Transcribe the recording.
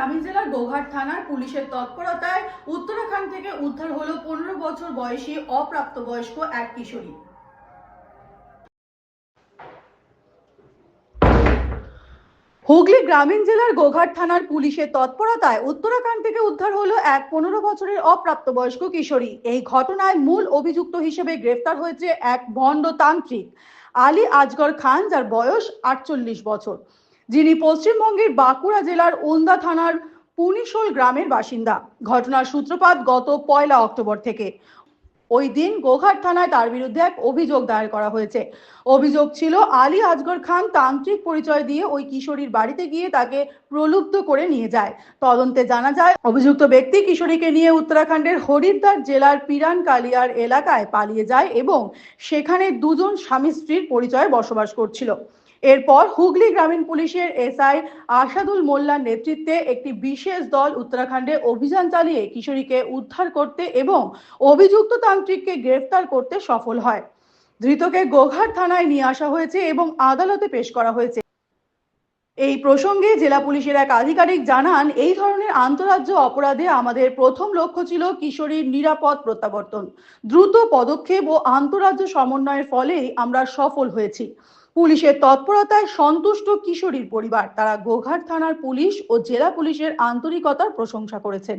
গ্রামীণ জেলার গোঘাট থানার পুলিশের তৎপরতায় উত্তরাখণ্ড থেকে উদ্ধার হলো পনেরো বছর বয়সী অপ্রাপ্তবয়স্ক এক কিশোরী। হুগলি গ্রামীণ জেলার গোঘাট থানার পুলিশের তৎপরতায় উত্তরাখণ্ড থেকে উদ্ধার হলো এক পনেরো বছরের অপ্রাপ্তবয়স্ক কিশোরী। এই ঘটনায় মূল অভিযুক্ত হিসেবে গ্রেফতার হয়েছে এক ভণ্ডতান্ত্রিক আলী আজগর খান, যার বয়স আটচল্লিশ বছর। যিনি পশ্চিমবঙ্গের বাঁকুড়া জেলার ওন্দা থানার পুনিশোল গ্রামের বাসিন্দা। ঘটনার সূত্রপাত গত পয়লা অক্টোবর থেকে। ওই দিন গোঘাট থানায় তার বিরুদ্ধে এক অভিযোগ দায়ের করা হয়েছে। অভিযোগ ছিল, আলী আজগর খান তান্ত্রিক পরিচয় দিয়ে ওই কিশোরীর বাড়িতে গিয়ে তাকে প্রলুব্ধ করে নিয়ে যায়। তদন্তে জানা যায়, অভিযুক্ত ব্যক্তি কিশোরীকে নিয়ে উত্তরাখণ্ডের হরিদ্বার জেলার পিরান কালিয়ার এলাকায় পালিয়ে যায় এবং সেখানে দুজন স্বামী স্ত্রীর পরিচয়ে বসবাস করছিল। এরপর হুগলি গ্রামীণ পুলিশের এসআই আসাদুল মোল্লার নেতৃত্বে একটি বিশেষ দল উত্তরাখণ্ডে অভিযান চালিয়ে কিশোরীকে উদ্ধার করতে এবং অভিযুক্ত তান্ত্রিককে গ্রেফতার করতে সফল হয়। ধৃতকে গোঘাট থানায় নিয়ে আসা হয়েছে এবং আদালতে পেশ করা হয়েছে। এই প্রসঙ্গে জেলা পুলিশের এক আধিকারিক জানান, এই ধরনের আন্তরাজ্য অপরাধে আমাদের প্রথম লক্ষ্য ছিল কিশোরীর নিরাপদ প্রত্যাবর্তন। দ্রুত পদক্ষেপ ও আন্তরাজ্য সমন্বয়ের ফলেই আমরা সফল হয়েছি। পুলিশের তৎপরতায় সন্তুষ্ট কিশোরীর পরিবার। তারা গোঘাট থানার পুলিশ ও জেলা পুলিশের আন্তরিকতার প্রশংসা করেছেন।